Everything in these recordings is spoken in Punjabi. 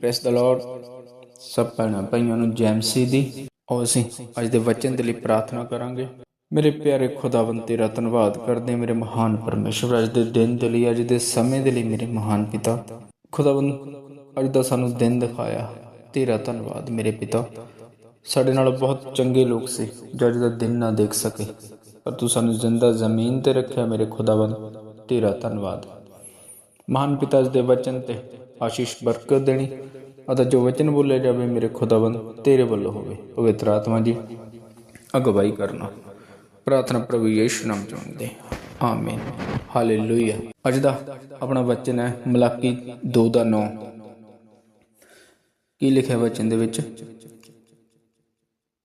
ਪ੍ਰੈਸ ਦ ਲਾਰਡ ਸਭ ਭੈਣਾਂ ਭਾਈਆਂ ਨੂੰ ਜੈਮਸੀ ਦੀ। ਔਰ ਅਸੀਂ ਅੱਜ ਦੇ ਵਚਨ ਦੇ ਲਈ ਪ੍ਰਾਰਥਨਾ ਕਰਾਂਗੇ। ਮੇਰੇ ਪਿਆਰੇ ਖੁਦਾਵੰਦ, ਤੇਰਾ ਧੰਨਵਾਦ ਕਰਦੇ ਮੇਰੇ ਮਹਾਨ ਪਰਮੇਸ਼ਵਰ ਅੱਜ ਦੇ ਦਿਨ ਦੇ ਲਈ, ਅੱਜ ਦੇ ਸਮੇਂ ਦੇ ਲਈ ਮੇਰੇ ਮਹਾਨ ਪਿਤਾ। ਖੁਦਾਵੰਦ, ਅੱਜ ਦਾ ਸਾਨੂੰ ਦਿਨ ਦਿਖਾਇਆ। ਤੇਰਾ ਧੰਨਵਾਦ ਮੇਰੇ ਪਿਤਾ। ਸਾਡੇ ਨਾਲ ਬਹੁਤ ਚੰਗੇ ਲੋਕ ਸੀ, ਜੋ ਅੱਜ ਦਾ ਦਿਨ ਨਾ ਦੇਖ ਸਕੇ। ਪਰ ਤੂੰ ਸਾਨੂੰ ਜ਼ਿੰਦਾ ਜ਼ਮੀਨ ਤੇ ਰੱਖਿਆ ਮੇਰੇ ਖੁਦਾਵੰਦ। ਤੇਰਾ ਧੰਨਵਾਦ। ਮਹਾਨ ਪਿਤਾ ਜੀ ਦੇ ਵਚਨ ਤੇ ਆਸ਼ੀਸ਼ ਬਰਕਤ ਦੇਣੀ ਅਤੇ ਜੋ ਵਚਨ ਬੋਲਿਆ ਜਾਵੇ ਮੇਰੇ ਖੁਦਾਵੰਦ, ਤੇਰੇ ਵੱਲੋਂ ਹੋਵੇ। ਪਵਿੱਤਰ ਆਤਮਾ ਜੀ, ਅਗਵਾਈ ਕਰਨਾ। ਪ੍ਰਾਰਥਨਾ ਪ੍ਰਭੂ ਯੀਸ਼ੂ ਨਾਮ ਚ ਆਮੀਨ। ਹਾਲੇਲੂਇਆ। ਅੱਜ ਦਾ ਆਪਣਾ ਵਚਨ ਹੈ ਮਲਾਕੀ 2 ਦਾ 9 ਕੀ ਲਿਖਿਆ ਵਚਨ ਦੇ ਵਿੱਚ?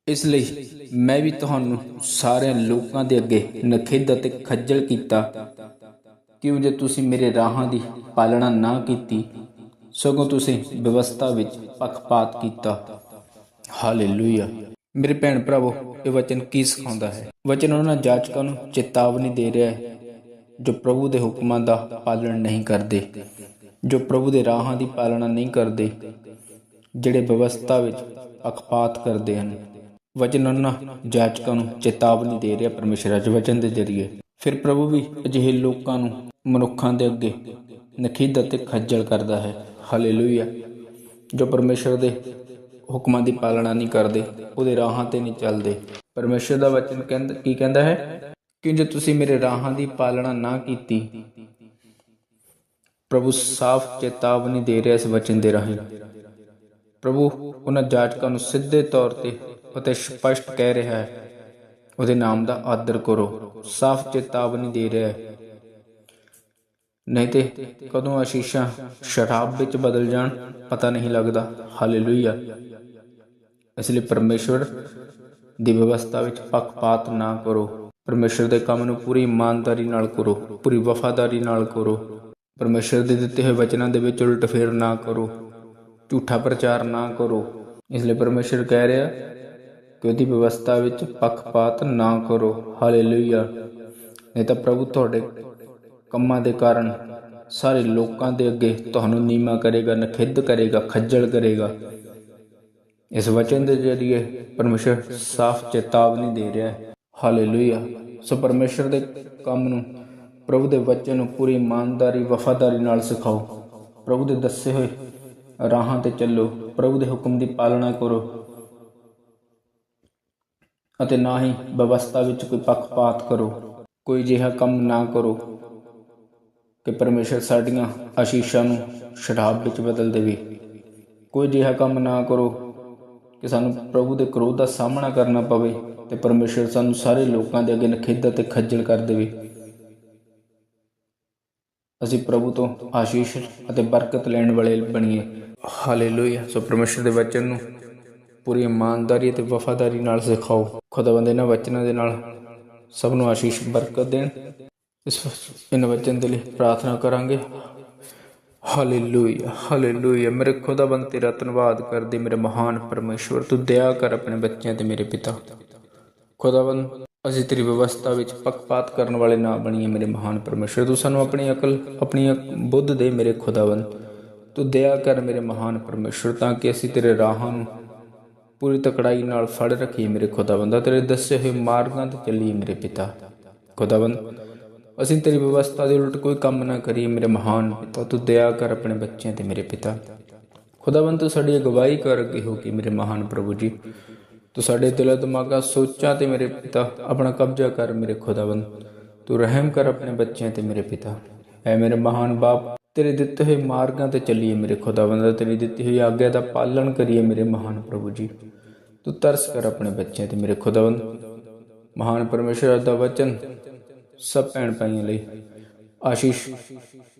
ਇਸ ਲਈ ਮੈਂ ਵੀ ਤੁਹਾਨੂੰ ਸਾਰਿਆਂ ਲੋਕਾਂ ਦੇ ਅੱਗੇ ਨਖਿੱਧ ਅਤੇ ਖੱਜਲ ਕੀਤਾ। ਕਿਉਂ ਜੇ ਤੁਸੀਂ ਮੇਰੇ ਰਾਹਾਂ ਦੀ ਪਾਲਣਾ ਨਾ ਕੀਤੀ ਸਗੋਂ ਤੁਸੀਂ ਵਿਵਸਥਾ ਵਿੱਚ ਪੱਖਪਾਤ ਕੀਤਾ। ਹਾਲੇਲੂਇਆ। ਮੇਰੇ ਭੈਣ ਭਰਾਵੋ, ਇਹ ਵਚਨ ਕੀ ਸਿਖਾਉਂਦਾ ਹੈ? ਵਚਨ ਉਹਨਾਂ ਜਾਚਕਾਂ ਨੂੰ ਚੇਤਾਵਨੀ ਦੇ ਰਿਹਾ ਹੈ, ਜੋ ਪ੍ਰਭੂ ਦੇ ਹੁਕਮਾਂ ਦਾ ਪਾਲਣ ਨਹੀਂ ਕਰਦੇ, ਜੋ ਪ੍ਰਭੂ ਦੇ ਰਾਹਾਂ ਦੀ ਪਾਲਣਾ ਨਹੀਂ ਕਰਦੇ, ਜਿਹੜੇ ਵਿਵਸਥਾ ਵਿੱਚ ਪੱਖਪਾਤ ਕਰਦੇ ਹਨ। ਵਚਨ ਉਹਨਾਂ ਜਾਚਕਾਂ ਨੂੰ ਚੇਤਾਵਨੀ ਦੇ ਰਿਹਾ ਪਰਮੇਸ਼ਰ ਅੱਜ ਵਚਨ ਦੇ ਜ਼ਰੀਏ। ਫਿਰ ਪ੍ਰਭੂ ਵੀ ਅਜਿਹੇ ਲੋਕਾਂ ਨੂੰ ਮਨੁੱਖਾਂ ਦੇ ਅੱਗੇ ਨਖਿੱਧ ਅਤੇ ਖੱਜਲ ਕਰਦਾ ਹੈ। ਹਾਲੇਲੂਇਆ। ਜੋ ਪਰਮੇਸ਼ਰ ਦੇ ਹੁਕਮਾਂ ਦੀ ਪਾਲਣਾ ਨਹੀਂ ਕਰਦੇ, ਉਹਦੇ ਰਾਹਾਂ ਤੇ ਨਹੀਂ ਚੱਲਦੇ। ਪਰਮੇਸ਼ਰ ਦਾ ਵਚਨ ਕਹਿੰਦਾ, ਕੀ ਕਹਿੰਦਾ ਹੈ? ਕਿ ਜੇ ਤੁਸੀਂ ਮੇਰੇ ਰਾਹਾਂ ਦੀ ਪਾਲਣਾ ਨਾ ਕੀਤੀ, ਪ੍ਰਭੂ ਸਾਫ਼ ਚੇਤਾਵਨੀ ਦੇ ਰਿਹਾ ਇਸ ਵਚਨ ਦੇ ਰਾਹੀਂ। ਪ੍ਰਭੂ ਉਹਨਾਂ ਜਾਚਕਾਂ ਨੂੰ ਸਿੱਧੇ ਤੌਰ ਤੇ ਅਤੇ ਸਪਸ਼ਟ ਕਹਿ ਰਿਹਾ ਹੈ। ਉਹਦੇ ਨਾਮ ਦਾ ਆਦਰ ਕਰੋ। ਸਾਫ਼ ਚੇਤਾਵਨੀ ਦੇ ਰਿਹਾ ਹੈ। ਨਹੀਂ ਤੇ ਕਦੋਂ ਆਸ਼ੀਸ਼ਾਂ ਸ਼ਰਾਬ ਵਿੱਚ ਬਦਲ ਜਾਣ, ਪਤਾ ਨਹੀਂ ਲੱਗਦਾ। ਹਾਲੇਲੂਇਆ। ਇਸ ਲਈ ਪਰਮੇਸ਼ਵਰ ਦੀ ਵਿਵਸਥਾ ਵਿੱਚ ਪੱਖਪਾਤ ਨਾ ਕਰੋ। ਪਰਮੇਸ਼ਵਰ ਦੇ ਕੰਮ ਨੂੰ ਪੂਰੀ ਇਮਾਨਦਾਰੀ ਨਾਲ ਕਰੋ, ਪੂਰੀ ਵਫਾਦਾਰੀ ਨਾਲ ਕਰੋ। ਪਰਮੇਸ਼ਵਰ ਦੇ ਦਿੱਤੇ ਹੋਏ ਵਚਨਾਂ ਦੇ ਵਿੱਚ ਉਲਟ ਫੇਰ ਨਾ ਕਰੋ, ਝੂਠਾ ਪ੍ਰਚਾਰ ਨਾ ਕਰੋ। ਇਸ ਲਈ ਪਰਮੇਸ਼ਵਰ ਕਹਿ ਰਿਹਾ ਕਿ ਉਹਦੀ ਵਿਵਸਥਾ ਵਿੱਚ ਪੱਖਪਾਤ ਨਾ ਕਰੋ। ਹਾਲੇਲੂਇਆ। ਨਹੀਂ ਤਾਂ ਪ੍ਰਭੂ ਤੁਹਾਡੇ ਕੰਮਾਂ ਦੇ ਕਾਰਨ ਸਾਰੇ ਲੋਕਾਂ ਦੇ ਅੱਗੇ ਤੁਹਾਨੂੰ ਨੀਮਾ ਕਰੇਗਾ, ਨਖਿੱਧ ਕਰੇਗਾ, ਖੱਜਲ ਕਰੇਗਾ। ਇਸ ਵਚਨ ਦੇ ਜ਼ਰੀਏ ਪਰਮੇਸ਼ਰ ਸਾਫ਼ ਚੇਤਾਵਨੀ ਦੇ ਰਿਹਾ ਹੈ। ਹਾਲੇਲੂਇਆ। ਸੋ ਪਰਮੇਸ਼ਰ ਦੇ ਕੰਮ ਨੂੰ ਪ੍ਰਭੂ ਦੇ ਵਚਨ ਨੂੰ ਪੂਰੀ ਇਮਾਨਦਾਰੀ, ਵਫਾਦਾਰੀ ਨਾਲ ਸਿਖਾਓ। ਪ੍ਰਭੂ ਦੇ ਦੱਸੇ ਹੋਏ ਰਾਹਾਂ ਤੇ ਚੱਲੋ। ਪ੍ਰਭੂ ਦੇ ਹੁਕਮ ਦੀ ਪਾਲਣਾ ਕਰੋ। ਅਤੇ ਨਾ ਹੀ ਵਿਵਸਥਾ ਵਿੱਚ ਕੋਈ ਪੱਖਪਾਤ ਕਰੋ। ਕੋਈ ਜਿਹਾ ਕੰਮ ਨਾ ਕਰੋ। ਕਿ ਪਰਮੇਸ਼ਰ ਸਾਡੀਆਂ ਆਸ਼ੀਸ਼ਾਂ ਨੂੰ ਸ਼ਰਾਬ ਵਿੱਚ ਬਦਲ ਦੇਵੇ। ਕੋਈ ਜਿਹਾ ਕੰਮ ਨਾ ਕਰੋ ਕਿ ਸਾਨੂੰ ਪ੍ਰਭੂ ਦੇ ਕਰੋਧ ਦਾ ਸਾਹਮਣਾ ਕਰਨਾ ਪਵੇ ਤੇ ਪਰਮੇਸ਼ਰ ਸਾਨੂੰ ਸਾਰੇ ਲੋਕਾਂ ਦੇ ਅੱਗੇ ਨਖਿੱਧ ਅਤੇ ਖੱਜਲ ਕਰ ਦੇਵੇ। ਅਸੀਂ ਪ੍ਰਭੂ ਤੋਂ ਆਸ਼ੀਸ਼ ਅਤੇ ਬਰਕਤ ਲੈਣ ਵਾਲੇ ਬਣੀਏ। ਹਾਲੇਲੂਇਆ। ਸੋ ਪਰਮੇਸ਼ਰ ਦੇ ਵਚਨ ਨੂੰ ਪੂਰੀ ਇਮਾਨਦਾਰੀ ਅਤੇ ਵਫਾਦਾਰੀ ਨਾਲ ਸਿਖਾਓ। ਖੁਦਾਵੰਦ ਇਹਨਾਂ ਵਚਨਾਂ ਦੇ ਨਾਲ ਸਭ ਨੂੰ ਆਸ਼ੀਸ਼, ਬਰਕਤ ਦੇਣ। ਇਸ ਇਹਨਾਂ ਵਚਨ ਦੇ ਲਈ ਪ੍ਰਾਰਥਨਾ ਕਰਾਂਗੇ। ਹਾਲੇਲੂਇਆ ਹਾਲੇਲੂਇਆ ਮੇਰੇ ਖੁਦਾਵੰਦ ਤੇਰਾ ਧੰਨਵਾਦ ਕਰਦੇ ਮੇਰੇ ਮਹਾਨ ਪਰਮੇਸ਼ਵਰ। ਤੂੰ ਦਇਆ ਕਰ ਆਪਣੇ ਬੱਚਿਆਂ ਤੇ ਮੇਰੇ ਪਿਤਾ। ਖੁਦਾਵੰਦ ਅਸੀਂ ਤੇਰੀ ਵਿਵਸਥਾ ਵਿੱਚ ਪੱਖਪਾਤ ਕਰਨ ਵਾਲੇ ਨਾ ਬਣੀਏ ਮੇਰੇ ਮਹਾਨ ਪਰਮੇਸ਼ਵਰ। ਤੂੰ ਸਾਨੂੰ ਆਪਣੀ ਅਕਲ, ਆਪਣੀ ਬੁੱਧ ਦੇ ਮੇਰੇ ਖੁਦਾਵੰਦ ਤੂੰ ਦਇਆ ਕਰ ਮੇਰੇ ਮਹਾਨ ਪਰਮੇਸ਼ਵਰ ਤਾਂ ਕਿ ਅਸੀਂ ਤੇਰੇ ਰਾਹਾਂ ਨੂੰ ਪੂਰੀ ਤਕੜਾਈ ਨਾਲ ਫੜ ਰੱਖੀਏ ਮੇਰੇ ਖੁਦਾਵੰਦਾ ਤੇਰੇ ਦੱਸੇ ਹੋਏ ਮਾਰਗਾਂ ਤੇ ਚੱਲੀਏ ਮੇਰੇ ਪਿਤਾ। ਖੁਦਾਵੰਦ ਅਸੀਂ ਤੇਰੀ ਵਿਵਸਥਾ ਦੇ ਉਲਟ ਕੋਈ ਕੰਮ ਨਾ ਕਰੀਏ, ਮੇਰੇ ਮਹਾਨ ਪਿਤਾ। ਤੂੰ ਦਇਆ ਕਰ ਆਪਣੇ ਬੱਚਿਆਂ ਤੇ, ਮੇਰੇ ਪਿਤਾ। ਖੁਦਾਵੰਦ, ਤੂੰ ਸਾਡੀ ਅਗਵਾਈ ਕਰ ਅੱਗੇ ਹੋ ਕੇ, ਮੇਰੇ ਮਹਾਨ ਪ੍ਰਭੂ ਜੀ। ਤੂੰ ਸਾਡੇ ਦਿਲਾਂ ਦਿਮਾਗਾਂ, ਸੋਚਾਂ ਤੇ, ਮੇਰੇ ਪਿਤਾ। ਆਪਣਾ ਕਬਜ਼ਾ ਕਰ, ਮੇਰੇ ਖੁਦਾਵੰਦ। ਤੂੰ ਰਹਿਮ ਕਰ ਆਪਣੇ ਬੱਚਿਆਂ ਤੇ, ਮੇਰੇ ਪਿਤਾ। ਐ ਮੇਰੇ ਮਹਾਨ ਬਾਪ, ਤੇਰੇ ਦਿੱਤੇ ਹੋਏ ਮਾਰਗਾਂ ਤੇ ਚੱਲੀਏ, ਮੇਰੇ ਖੁਦਾਵੰਦ। ਤੇਰੀ ਦਿੱਤੀ ਹੋਈ ਆਗਿਆ ਦਾ ਪਾਲਣ ਕਰੀਏ, ਮੇਰੇ ਮਹਾਨ ਪ੍ਰਭੂ ਜੀ। ਤੂੰ ਤਰਸ ਕਰ ਆਪਣੇ ਬੱਚਿਆਂ ਤੇ, ਮੇਰੇ ਖੁਦਾਵੰਦ। ਮਹਾਨ ਪਰਮੇਸ਼ਰ ਦਾ ਵਚਨ ਸਭ ਭੈਣ ਭਾਈਆਂ ਲਈ ਆਸ਼ੀਸ਼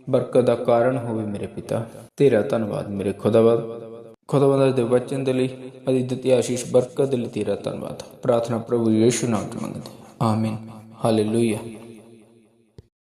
ਬਰਕਤ ਦਾ ਕਾਰਨ ਹੋਵੇ ਮੇਰੇ ਪਿਤਾ। ਤੇਰਾ ਧੰਨਵਾਦ ਮੇਰੇ ਖੁਦਾਵੰਦ। ਖੁਦਾਵੰਦ ਦੇ ਵਚਨ ਦੇ ਲਈ ਅਦੀ ਆਸ਼ੀਸ਼ ਬਰਕਤ ਦੇ ਲਈ ਤੇਰਾ ਧੰਨਵਾਦ। ਪ੍ਰਾਰਥਨਾ ਪ੍ਰਭੂ ਯੀਸ਼ੂ ਨਾਮ ਚ ਮੰਗਦੇ ਆਮੀਨ। ਹਾਲੇਲੂਇਆ।